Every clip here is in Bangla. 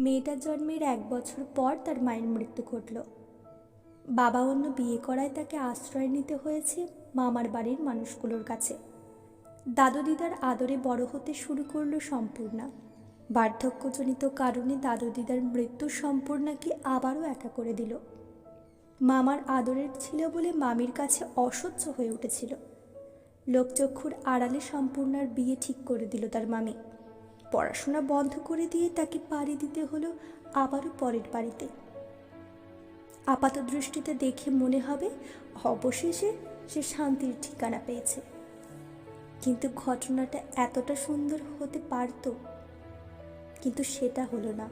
মেয়েটার জন্মের এক বছর পর তার মায়ের মৃত্যু ঘটল। বাবা অন্য বিয়ে করায় তাকে আশ্রয় নিতে হয়েছে মামার বাড়ির মানুষগুলোর কাছে। দাদু দিদার আদরে বড় হতে শুরু করল সম্পূর্ণা। বার্ধক্যজনিত কারণে দাদু দিদার মৃত্যু সম্পূর্ণাকে আবারও একা করে দিল। মামার আদরের ছিল বলে মামির কাছে অসহ্য হয়ে উঠেছিল। লোকচক্ষুর আড়ালে সম্পূর্ণার বিয়ে ঠিক করে দিল তার মামি। পড়াশোনা বন্ধ করে দিয়ে তাকে পাড়ি দিতে হলো আবারও পরের বাড়িতে। আপাত দৃষ্টিতে দেখে মনে হবে অবশেষে সে শান্তির ঠিকানা পেয়েছে। কিন্তু ঘটনাটা এতটা সুন্দর হতে পারত, কিন্তু সেটা হলো না।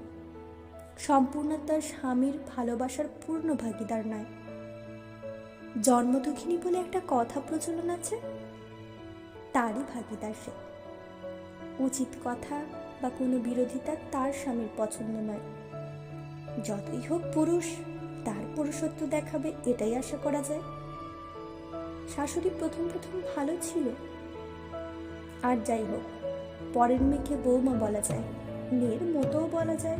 সম্পূর্ণ তার স্বামীর ভালোবাসার পূর্ণ ভাগিদার নয়। জন্মদুখিনী বলে একটা কথা প্রচলন আছে, তারই ভাগিদার সে। উচিত কথা বা কোনো বিরোধিতা তার স্বামীর পছন্দ নয়। যতই হোক পুরুষ, তার পুরুষত্ব দেখাবে, এটাই আশা করা যায়। শাশুড়ি প্রথম প্রথম ভালো ছিল। আর যাই হোক, পরের মেয়েকে বৌমা বলা যায়, মেয়ের মতোও বলা যায়,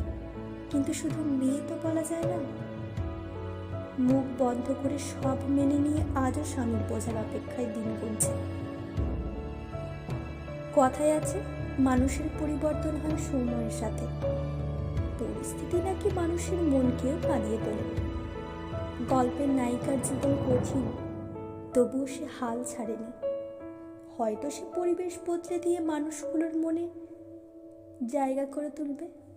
কিন্তু শুধু মেয়ে তো বলা যায় না। মুখ বন্ধ করে সব মেনে নিয়ে আজও স্বামীর বোঝার অপেক্ষায় দিন গুনছে। কথায় আছে মানুষের পরিবর্তন হয় সময়ের সাথে। পরিস্থিতি নাকি মানুষের মনকেও পালিয়ে তোলে। গল্পের নায়িকার জীবন কঠিন, তবুও সে হাল ছাড়েনি। হয়তো সে পরিবেশ বদলে দিয়ে মানুষগুলোর মনে জায়গা করে তুলবে।